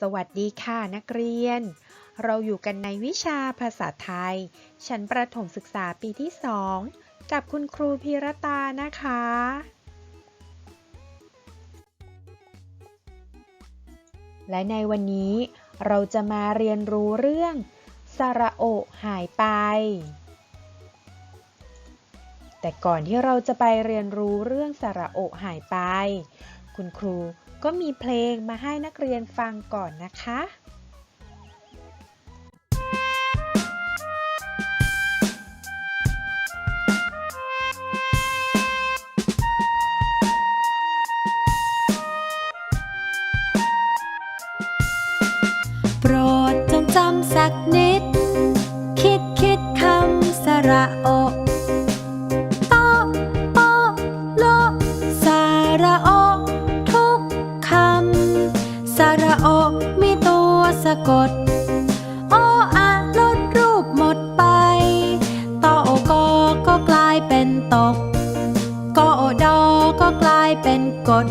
สวัสดีค่ะนักเรียน เราอยู่กันในวิชาภาษาไทย ชั้นประถมศึกษาปีที่ 2 กับคุณครูพีรตานะคะ และในวันนี้เราจะมาเรียนรู้เรื่องสระโอหายไป แต่ก่อนที่เราจะไปเรียนรู้เรื่องสระโอหายไป คุณครู ก็มีเพลงมาให้นักเรียนฟังก่อนนะคะโปรดจงจำสักนิด กด โออะลดรูปหมดไปตอโอกอก็กลายเป็นตกกอโอดอก็กลายเป็นกด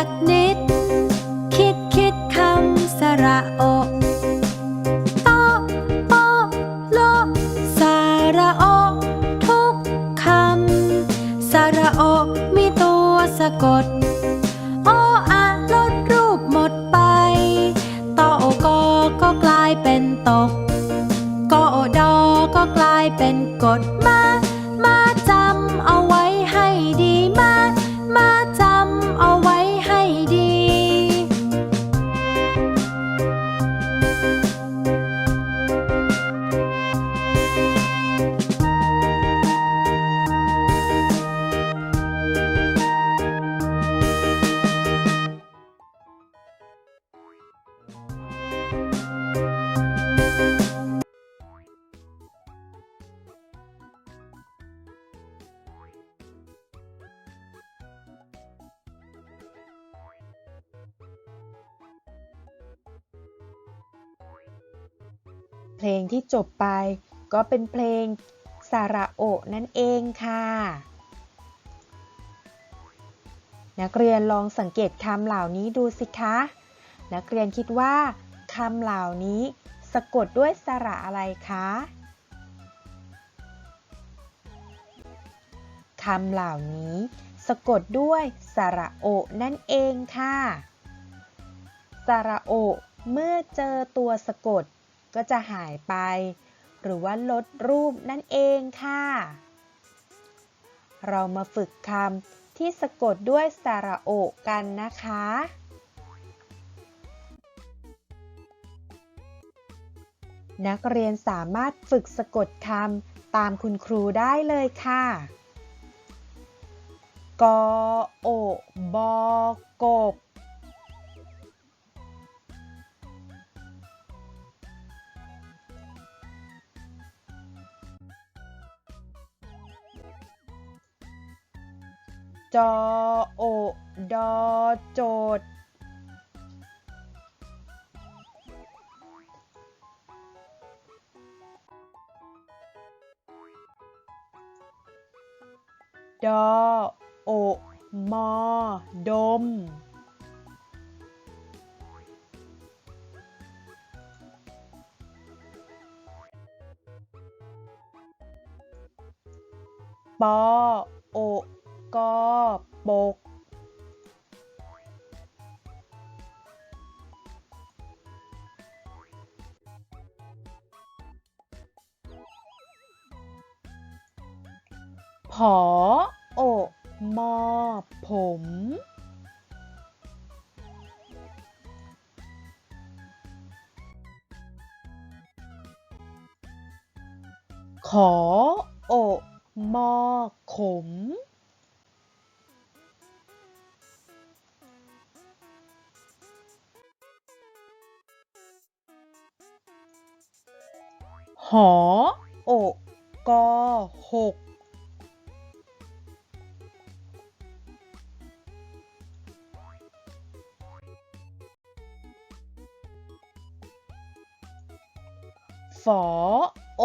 สักนิด คิดคิดคำสระโอะโตโอโลสระโอ ทุกคำสระโอ มีตัวสะกด โออะลดรูปหมดไปตอโอกอก็กลายเป็นตก กอโอดอก็กลายเป็นกด เพลงที่จบไป ก็เป็นเพลงสระโอนั่นเองค่ะ นักเรียนลองสังเกตคำเหล่านี้ดูสิคะ นักเรียนคิดว่าคำเหล่านี้สะกดด้วยสระอะไรคะคำเหล่านี้สะกดด้วยสระโอนั่นเองค่ะสระโอะเมื่อเจอตัวสะกด ก็จะหายไป หรือว่าลดรูปนั่นเองค่ะ เรามาฝึกคำที่สะกดด้วยสระโอกันนะคะ นักเรียนสามารถฝึกสะกดคำตามคุณครูได้เลยค่ะกอโอบอกบ จอโอดอโจดดอโอมอดมปอโอ กอปก ผอโอมอผม ขอ หออกกอหกฝอโอ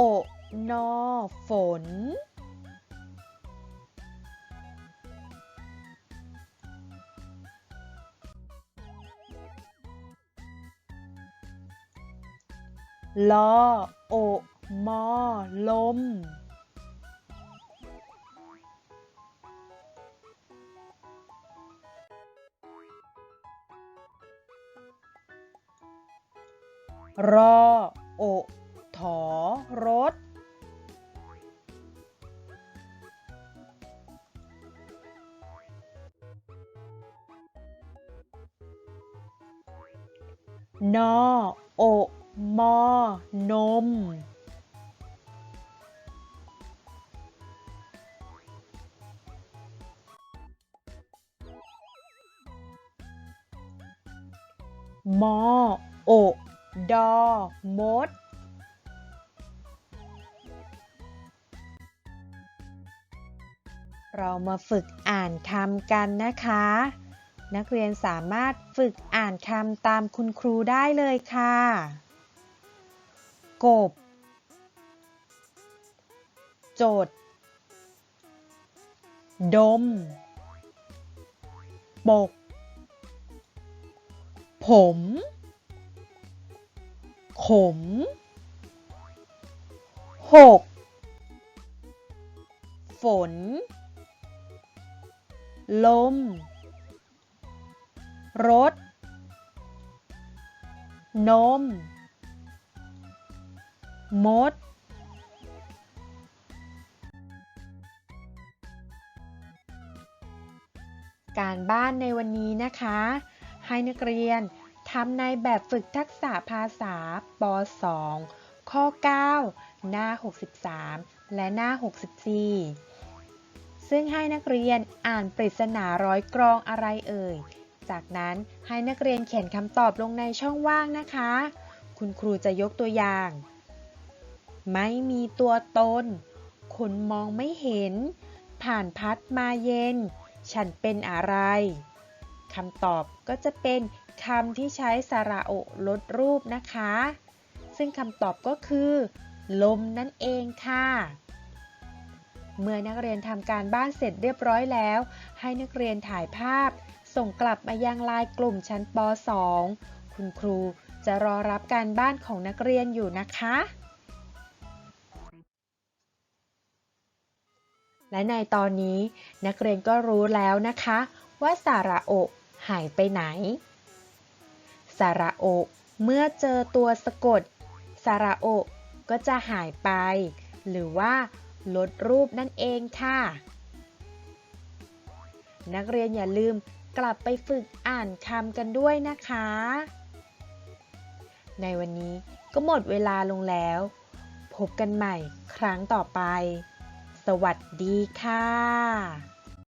นอฝนลอโอ มอลม รอ โอ ถอ รถ นอ โอ มอ นม มอ โอ ดอ มด เรามาฝึกอ่านคำกันนะคะ นักเรียนสามารถฝึกอ่านคำตามคุณครูได้เลยค่ะ กบ จด ดมปก ผม ขม หก ฝน ลม รถ นม มดการบ้านในวันนี้นะคะ ให้นักเรียนทำในแบบฝึกทักษะภาษาป .2 ข้อ 9 หน้า 63 และหน้า 64 ซึ่งให้นักเรียนอ่านปริศนาร้อยกรองอะไรเอ่ย จากนั้นให้นักเรียนเขียนคำตอบลงในช่องว่างนะคะ คุณครูจะยกตัวอย่าง ไม่มีตัวตน คนมองไม่เห็น ผ่านพัดมาเย็น ฉันเป็นอะไร คำตอบก็จะเป็นคำที่ใช้สระโอลดรูปนะคะ ซึ่งคำตอบก็คือ ลมนั่นเองค่ะ เมื่อนักเรียนทำการบ้านเสร็จเรียบร้อยแล้ว ให้นักเรียนถ่ายภาพ ส่งกลับมายังไลน์กลุ่มชั้นป .2 คุณครูจะรอรับการบ้านของนักเรียนอยู่นะคะและในตอนนี้นักเรียนก็รู้แล้วนะคะ ว่าสาระโอ หายไปไหนสาระโอ เมื่อเจอตัวสะกดสาระโอ ก็จะหายไป หรือว่าลดรูปนั่นเองค่ะ นักเรียนอย่าลืมกลับไปฝึกอ่านคำกันด้วยนะคะ ในวันนี้ก็หมดเวลาลงแล้ว พบกันใหม่ครั้งต่อไป สวัสดีค่ะ